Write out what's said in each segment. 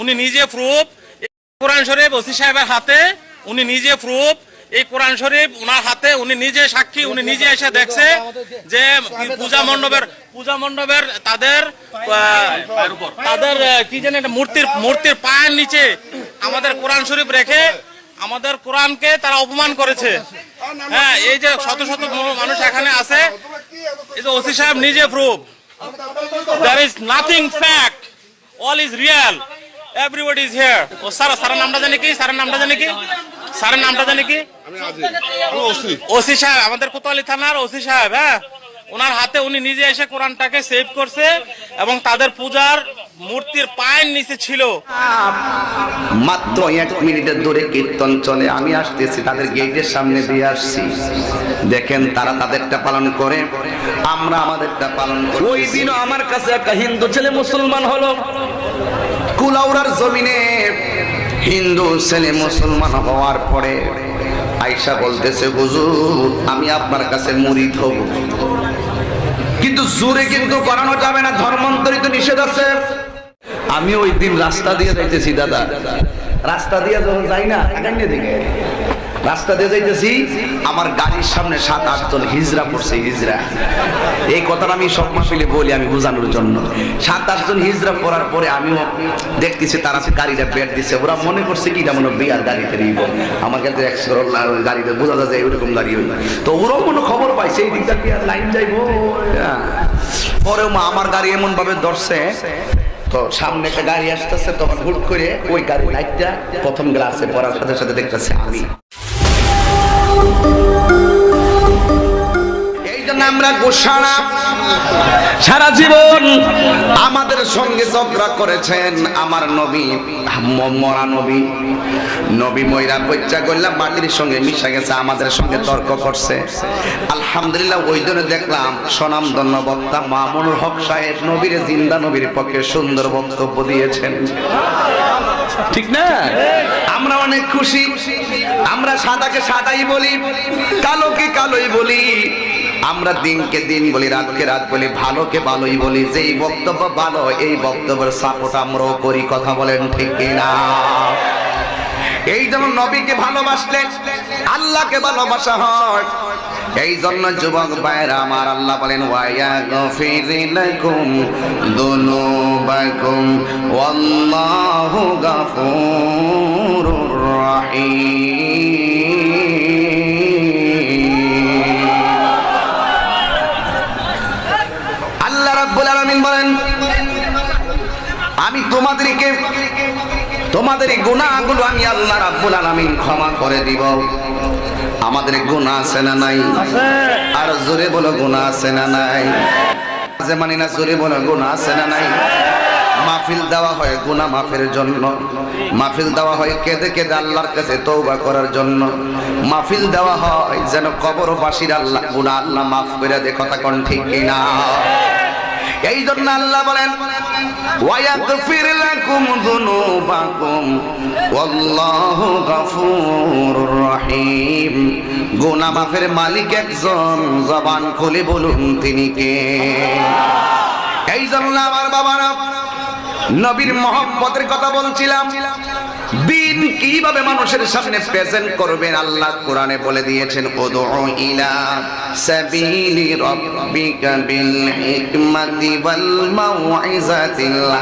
উনি নিজে প্রুফ কোরআন শরীফ ওসি সাহেবের হাতে, উনি নিজে প্রুফ এই কোরআন শরীফ ওনার হাতে, উনি নিজে সাক্ষী, উনি নিজে এসে দেখছে যে পূজা মণ্ডপের পূজা মণ্ডপের তাদের তাদের কি জানি মূর্তির মূর্তির পায়ের নিচে আমাদের কোরআন শরীফ রেখে আমাদের কোরআনকে তারা অপমান করেছে। হ্যাঁ এই যে শত শত মানুষ এখানে আছে, এই যে ওসি সাহেব নিজে proof there is nothing fact all is real everybody is here. ও স্যার স্যারের নামটা জানি কি? স্যারের নামটা জানি কি? স্যারের নামটা জানি কি? ওসি। সাহেব আমাদের কোতোয়ালি থানার ওসি সাহেব হ্যাঁ? ওনার হাতে উনি নিজে এসে কোরআনটাকে সেভ করছে এবং তাদের পূজার মূর্তির পায়ের নিচে ছিল। মাত্র এক মিনিটের দূরে কীর্তন চলে। আমি আসতেছি তাদের গেটের সামনে দিয়ে আসছি। দেখেন তারা তাদেরটা পালন করে আমরা আমাদেরটা পালন করি। ওই দিনও আমার কাছে একটা হিন্দু ছেলে মুসলমান হলো। কুলাউড়ার জমিনে হিন্দু ছেলে মুসলমান হওয়ার পরে আয়সা বলতেছে, হুজুর, আমি আপনার কাছে মুরিদ হব। কিন্তু জোরে কিন্তু করানো যাবে না, ধর্মান্তরিত নিষেধ আছে। আমি ওই দিন রাস্তা দিয়ে যাইতেছি, দাদা। রাস্তা দিয়ে যাই না দিকে। রাস্তা দিয়ে যাইতেছি, আমার গাড়ির সামনে সাত আটজন হিজরা পড়ছে, হিজরা। এই কথাটা আমি সব মাসিলে বলি আমি বোঝানোর জন্য। সাত আটজন হিজরা পড়ার পরে আমিও দেখতেছি তারা গাড়িটা বেড দিচ্ছে ওরা মনে করছে কি যেমন বিয়ার গাড়িতে নিব। আমার কাছে একশো গাড়িতে বোঝা যায় ওইরকম গাড়ি হইল তো ওরাও কোনো খবর পাইছে এই দিকটা আর লাইন যাইবো। হ্যাঁ। পরেও মা আমার গাড়ি এমন ভাবে ধরছে, তো সামনে একটা গাড়ি আসতেছে, তখন হুট করে ওই গাড়ি লাইটটা প্রথম গ্লাসে পড়ার সাথে সাথে দেখতেছে আমি। আমরা গোসানা সারা জীবন আমাদের সঙ্গে ঝগড়া করেছেন আমার নবী মরা নবী। নবী ময়রা বচ্চা করলাম মাটির সঙ্গে মিশা গেছে, আমাদের সঙ্গে তর্ক করছে। আলহামদুলিল্লাহ, ওই দিনে দেখলাম সনাম ধন্য বক্তা মামুনুল হক সাহেব নবীর জিন্দা নবীর পক্ষে সুন্দর বক্তব্য দিয়েছেন। ঠিক না? আমরা অনেক খুশি। আমরা সাদাকে সাদাই বলি, কালোকে কালোই বলি। আমরা দিনকে দিন বলি, রাতকে রাত বলি, ভালোকে ভালোই বলি যে এই বক্তব্য ভালো, এই বক্তব্যের সাপোর্ট আমরাও করি, কথা বলেন ঠিক কিনা? এই জন্য নবীকে ভালোবাসলে আল্লাহকে ভালোবাসা হয়। এই জন্য যুবক ভাইরা আমার আল্লাহ বলেন ওয়ায়া গফিরিলাকুম আমি তোমাদেরকে তোমাদের এই গুনাহগুলো আমি আল্লাহ রাব্বুল আলামিন ক্ষমা করে দিব। আমাদের গুনাহ আছে না নাই? আর জোরে বলো গুনাহ আছে না নাই? যে মানি না জোরে বলো গুনাহ আছে না নাই? মাহফিল দেওয়া হয় গুনাহ মাফের জন্য। মাহফিল দেওয়া হয় কেঁদে কেঁদে আল্লাহর কাছে তৌবা করার জন্য। মাহফিল দেওয়া হয় যেন কবরবাসীর আল্লাহ গুনাহ আল্লাহ মাফ করে দে কথা কোন ঠিক কিনা? এই জন্য আল্লাহ বলেন মাফের মালিক একজন, জবান খুলে বলুন তিনি কে? এই জন্য আমার বাবারা, নবীর মহব্বতের কথা বলছিলাম। দিন কীভাবে মানুষের সামনে প্রেজেন্ট করবেন? আল্লাহ কোরআনে বলে দিয়েছেন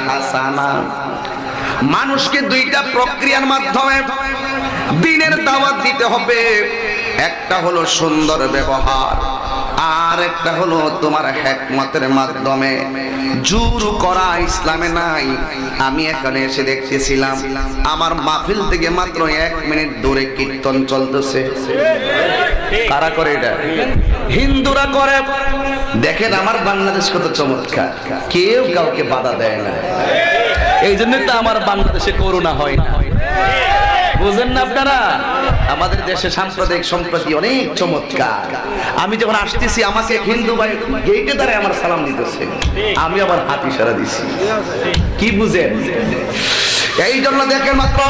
হাসানা। মানুষকে দুইটা প্রক্রিয়ার মাধ্যমে দিনের দাওয়াত দিতে হবে। একটা হলো সুন্দর ব্যবহার আর একটা হলো তোমার হ্যাকমতের মাধ্যমে জোর করা ইসলামে নাই। আমি এখানে এসে দেখতেছিলাম, আমার মাহফিল থেকে মাত্র এক মিনিট দূরে কীর্তন চলতেছে। কারা করে এটা? হিন্দুরা করে। দেখেন আমার বাংলাদেশ কত চমৎকার। কেউ কাউকে বাধা দেয় না। এই জন্য তো আমার বাংলাদেশে করোনা হয় না। বুঝেন না আপনারা? আমাদের দেশে সাম্প্রদায়িক সম্প্রতি অনেক চমৎকার। আমি যখন আসতেছি, আমাকে হিন্দু ভাই গেটে দ্বারা আমার সালাম দিতেছে। আমি আবার হাত ইশারা দিছি। কি বুঝেন? এই জন্য দেখেন মাত্র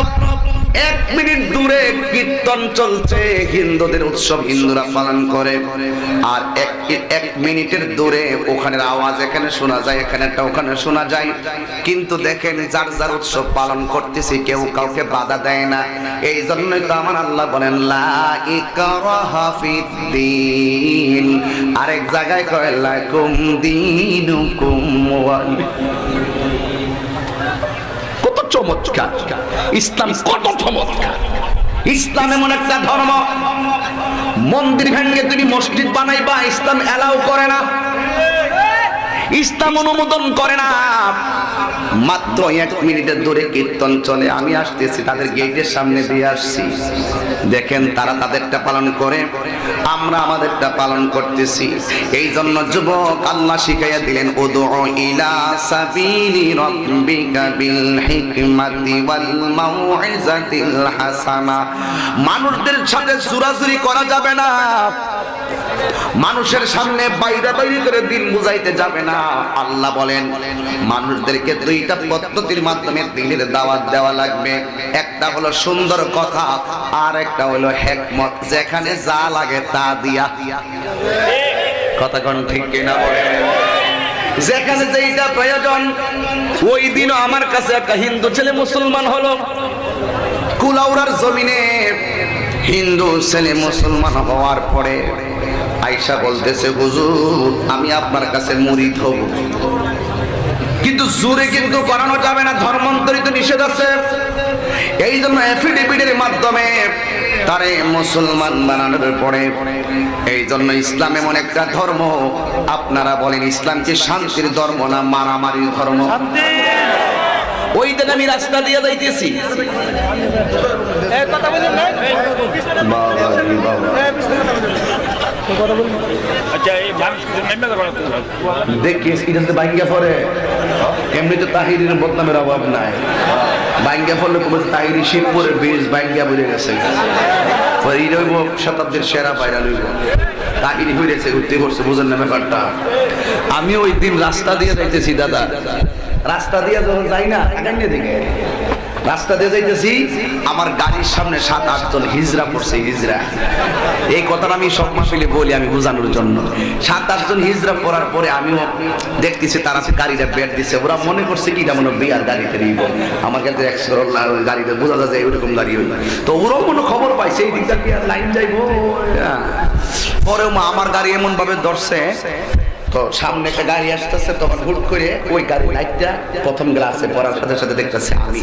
এক মিনিট দূরে কীর্তন চলছে, হিন্দুদের উৎসব হিন্দুরা পালন করে। আর এক এক মিনিটের দূরে ওখানের আওয়াজ এখানে শোনা যায় এখানে একটা ওখানে শোনা যায়। কিন্তু দেখেন যার যার উৎসব পালন করতেছি, কেউ কাউকে বাধা দেয় না। এই জন্যই তো আমার আল্লাহ বলেন আরেক জায়গায় কয়, লাকুম দীনুকুম ওয়ালি কত চমৎকার। ইসলাম কত চমৎকার। ইসলাম এমন একটা ধর্ম, মন্দির ভেঙ্গে তুমি মসজিদ বানাইবা, ইসলাম এলাও করে না। ইসলাম অনুমোদন করে না। মাত্র এক মিনিটের দূরে কীর্তন চলে, আমি আসতেছি, তাদের গেটের সামনে দিয়ে আসছি। দেখেন তারা তাদেরটা পালন করে, আমরা আমাদেরটা পালন করতেছি। এই জন্য যুবক আল্লাহ শিখাইয়া দিলেন, উদু ইলা সাবিলি রাব্বিকা বিল হিকমাতি ওয়াল মাউইজাতিল হাসানা। মানুষদের সাথে সুরাসুরি করা যাবে না। মানুষের সামনে বাইরে বাইরে করে দিন বুঝাইতে যাবে না। আল্লাহ বলেন, মানুষদেরকে দুইটা পদ্ধতির মাধ্যমে দিনের দাওয়াত দেওয়া লাগবে। একটা হলো সুন্দর কথা, আর একটা হলো হেকমত। যেখানে যা লাগে তা দিয়া। কথা কোন ঠিক কিনা বলেন? যেখানে যেইটা প্রয়োজন, ওই দিনও আমার কাছে একটা হিন্দু ছেলে মুসলমান হলো। কুলাউড়ার জমিনে হিন্দু ছেলে মুসলমান হওয়ার পরে আয়সা বলতেছে হুজুর আমি আপনার কাছে মুরিদ হব। কিন্তু জোরে কিন্তু করানো যাবে না ধর্মান্তরিত নিষেধ আছে। এই জন্য এফিডেভিটের মাধ্যমে তারে মুসলমান বানানোর পরে এই জন্য ইসলাম এমন একটা ধর্ম আপনারা বলেন ইসলাম কি শান্তির ধর্ম না মারামারির ধর্ম? ওই দিন আমি রাস্তা দিয়ে যাইতেছি। আচ্ছা এই মানুষ নেমে যাবে দেখি এটা বাইঙ্গা পরে এমনি তাহিরের বদনামের অভাব নাই। বাইঙ্গা পড়লে কোনো তাহিরি শিবপুরে বেশ বাইঙ্গা গেছে। পরে এই রইব শতাব্দীর সেরা বাইরা লইব তাহিরি হইতেছে ঘুরতে করছে বুঝেন না ব্যাপারটা। আমি ওই দিন রাস্তা দিয়ে যাইতেছি দাদা। রাস্তা দিয়ে যখন যাই না দিকে। রাস্তা দিয়ে যাইতেছি, আমার গাড়ির সামনে সাত আটজন হিজরা পড়ছে হিজরা এই কথাটা আমি সব মাসিলে বলি আমি বোঝানোর জন্য। সাত আটজন হিজরা পড়ার পরে আমিও দেখতেছি তারা গাড়িটা বের দিছে, ওরা মনে করছে কি এটা মনে বিয়ার গাড়িতে নিব আমার কাছে একশো গাড়িতে বোঝা যায় ওইরকম গাড়ি হইল। তো ওরাও কোনো খবর পাইছে, এই দিকটা আর লাইন যাইবো? হ্যাঁ। পরেও মা আমার গাড়ি এমন ভাবে ধরছে, তো সামনে একটা গাড়ি আসতেছে, তখন হুট করে ওই গাড়ি লাইটটা প্রথম গ্লাসে পড়ার সাথে সাথে দেখতেছে আমি।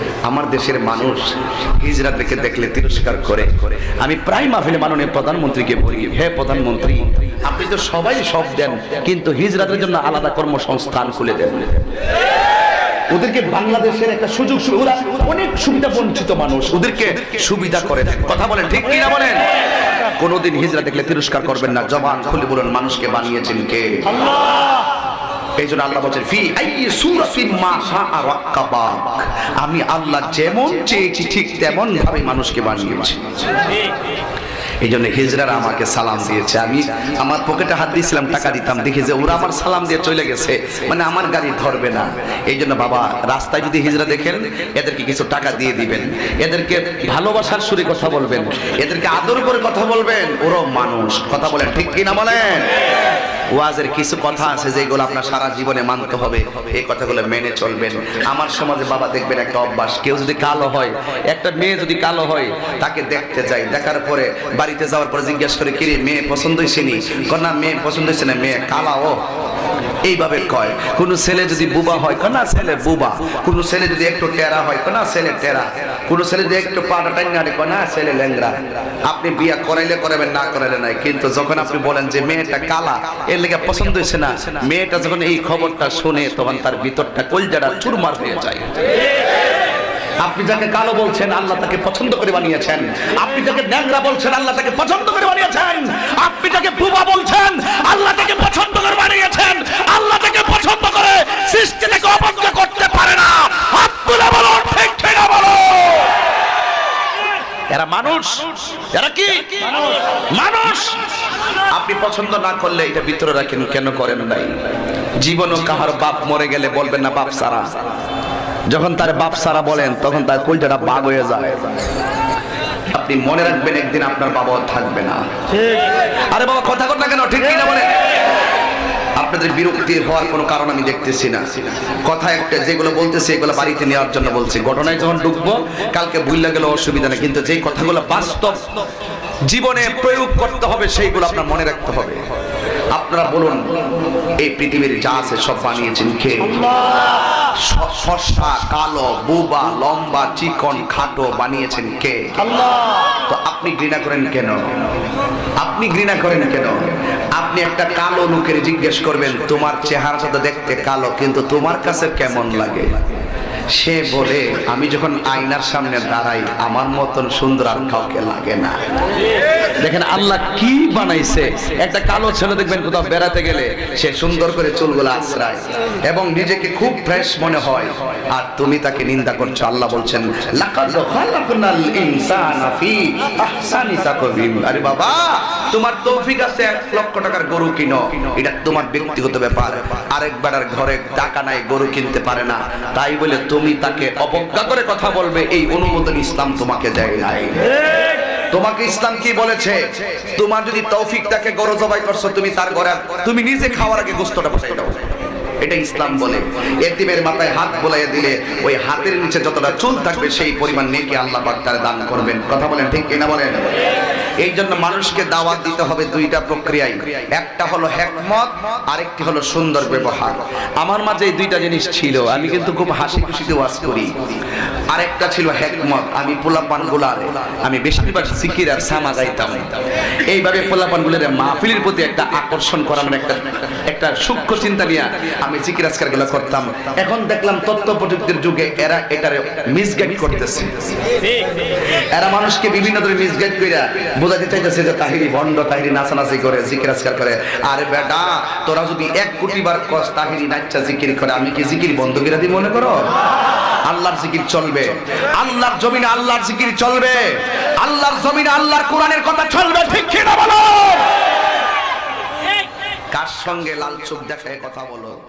আমার দেশের মানুষ হিজরা থেকে দেখলে তিরস্কার করে। আমি প্রায় মাহফিলে মাননীয় প্রধানমন্ত্রীকে বলি, হে প্রধানমন্ত্রী, আপনি তো সবাই সব দেন, কিন্তু হিজরাতের জন্য আলাদা কর্মসংস্থান খুলে দেন। ওদেরকে বাংলাদেশের একটা সুযোগ সু- ওরা অনেক সুবিধা বঞ্চিত মানুষ, ওদেরকে সুবিধা করে কথা বলেন, ঠিক কিনা বলেন? কোনোদিন হিজরা দেখলে তিরস্কার করবেন না। জবান খুলে বলুন, মানুষকে বানিয়েছেন কে? এই জন্য আল্লাহ বলছেন, ফি সূরাতিন মা রাক্কাবাক। আমি আল্লাহ যেমন চেয়েছি, ঠিক তেমন ভাবে মানুষকে বানিয়েছি। এই জন্য হিজরারা আমাকে সালাম দিয়েছে। আমি আমার পকেটে হাত দিয়েছিলাম, টাকা দিতাম। দেখি যে ওরা আমার সালাম দিয়ে চলে গেছে। মানে আমার গাড়ি ধরবে না। এই জন্য বাবা, রাস্তায় যদি হিজরা দেখেন, এদেরকে কিছু টাকা দিয়ে দিবেন। এদেরকে ভালোবাসার সুরে কথা বলবেন। এদেরকে আদর করে কথা বলবেন। ওরাও মানুষ। কথা বলেন ঠিক কিনা বলেন? ওয়াজের কিছু কথা আছে যেগুলো আপনার সারা জীবনে মানতে হবে। এই কথাগুলো মেনে চলবেন। আমার সমাজে বাবা দেখবেন একটা অভ্যাস, কেউ যদি কালো হয়, একটা মেয়ে যদি কালো হয়, তাকে দেখতে যাই দেখার পরে বাড়িতে যাওয়ার পরে জিজ্ঞেস করে, কিরে, মেয়ে পছন্দ হয়েছে নি? মেয়ে পছন্দ হয়েছে না, মেয়ে কালা ও। এইভাবে কয়, কোন ছেলে যদি বুবা হয়? না, ছেলে বুবা। কোন ছেলে যদি একটু টেরা হয়? না, ছেলে টেরা। কোন ছেলে যদি একটু পাটা টাইনা না ছেলে ল্যাংরা আপনি বিয়া করাইলে করাবেন, না করাইলে নাই। কিন্তু যখন আপনি বলেন যে মেয়েটা কালা, এর লেগে পছন্দ হয়েছে না, মেয়েটা যখন এই খবরটা শুনে তখন তার ভিতরটা কলজাটা চুরমার হয়ে যায়। আপনি যাকে কালো বলছেন, আল্লাহ তাকে পছন্দ করে বানিয়েছেন। আপনি যাকে ন্যাংরা বলছেন, আল্লাহ তাকে পছন্দ করে বানিয়েছেন। আপনি যাকে বুবা বলছেন, আল্লাহ তাকে পছন্দ করে বানিয়েছেন। আল্লাহ তাকে পছন্দ করে সৃষ্টি থেকে অবজ্ঞা করতে পারে এরা কি? মানুষ। আপনি পছন্দ না করলে এটা ভিতরে রাখেন কেন করেন নাই? জীবনও কাহার বাপ মরে গেলে বলবেন না বাপ সারা। যখন তার বাপ সারা বলেন তখন তার কুলটা বাঘ হয়ে যায়। আপনি মনে রাখবেন একদিন আপনার বাবা থাকবে না। আরে বাবা কথা কথা কেন? ঠিক কিনা বলে আপনাদের বিরক্তি হওয়ার কোনো কারণ আমি দেখতেছি না। কথা একটা, যেগুলো বলতেছে, এগুলো বাড়িতে নেওয়ার জন্য বলছি। ঘটনায় যখন ঢুকবো, কালকে ভুললে গেলে অসুবিধা নেই, কিন্তু যেই কথাগুলো বাস্তব জীবনে প্রয়োগ করতে হবে, সেইগুলো আপনার মনে রাখতে হবে। আপনারা বলুন, এই পৃথিবীর যা আছে সব বানিয়েছেন কে? স- ফর্সা, কালো, বুবা, লম্বা, চিকন, খাটো বানিয়েছেন কে? তো আপনি ঘৃণা করেন কেন? আপনি ঘৃণা করেন কেন? আপনি একটা কালো লোকের জিজ্ঞেস করবেন, তোমার চেহারা তো দেখতে কালো, কিন্তু তোমার কাছে কেমন লাগে? সে বলে, আমি যখন আয়নার সামনে দাঁড়াই, আমার মতন সুন্দর আর কাউকে লাগে না। দেখেন আল্লাহ কি বানাইছে? একটা কালো ছেলে দেখবেন কোথাও বেড়াতে গেলে, সে সুন্দর করে চুলগুলো আশ্রায় এবং নিজেকে খুব ফ্রেশ মনে হয়। আর তুমি তাকে নিন্দা করছ, আল্লাহ বলছেন আরে বাবা, তোমার তৌফিক আছে এক লক্ষ টাকার গরু কিনো। এটা তোমার ব্যক্তিগত ব্যাপার। আরেক বেড়ার ঘরে টাকা নাই, গরু কিনতে পারে না। তাই বলে তুমি তাকে অবজ্ঞা করে কথা বলবে, এই অনুমোদন ইসলাম তোমাকে দেয় নাই। তোমাকে ইসলাম কি বলেছে? তোমার যদি তৌফিক তাকে গরু জবাই করছ তুমি তার ঘরে তুমি নিজে খাওয়ার আগে গোস্তটা বসাই দাও। এটা ইসলাম বলে। এতিমের মাথায় হাত বোলাইয়া দিলে ওই হাতের নিচে যতটা চুল থাকবে সেই পরিমাণ নেকি আল্লাহ পাক তার দান করবেন। কথা বলেন ঠিক কিনা বলেন? এই জন্য মানুষকে দাওয়াত দিতে হবে দুইটা প্রক্রিয়ায়। একটা হলো হেকমত, আরেকটি হলো সুন্দর ব্যবহার। আমার মাঝে এই দুইটা জিনিস ছিল, আমি কিন্তু খুব হাসি খুশিতে ওয়াজ করি। আরেকটা ছিল হেকমত, আমি পোলাপানগুলার আমি বেশিরভাগ সিকির আর সামা গাইতাম। এইভাবে পোলাপানগুলার মাহফিলের প্রতি একটা আকর্ষণ করানোর একটা একটা সূক্ষ্ম চিন্তা নিয়ে আমি জিকির আজকারগুলো করতাম। এখন দেখলাম তথ্য প্রযুক্তির যুগে এরা এটারে মিসগাইড করতেছে। এরা মানুষকে বিভিন্ন ধরনের মিসগাইড কইরা যে তাহিরি তাহিরি নাচানাচি করে, জিকির আজকার করে। আরে বেটা, তোরা যদি এক কোটি বার কস তাহিরি নাচা জিকির করে, আমি কি জিকির বন্ধ করে দিই মনে করো? আল্লাহর জিকির চলবে। আল্লাহর জমিনে আল্লাহর জিকির চলবে। আল্লাহর জমিনে আল্লাহর কোরআনের কথা চলবে, ঠিক বলো? কার সঙ্গে লাল চোখ দেখায় কথা বলো?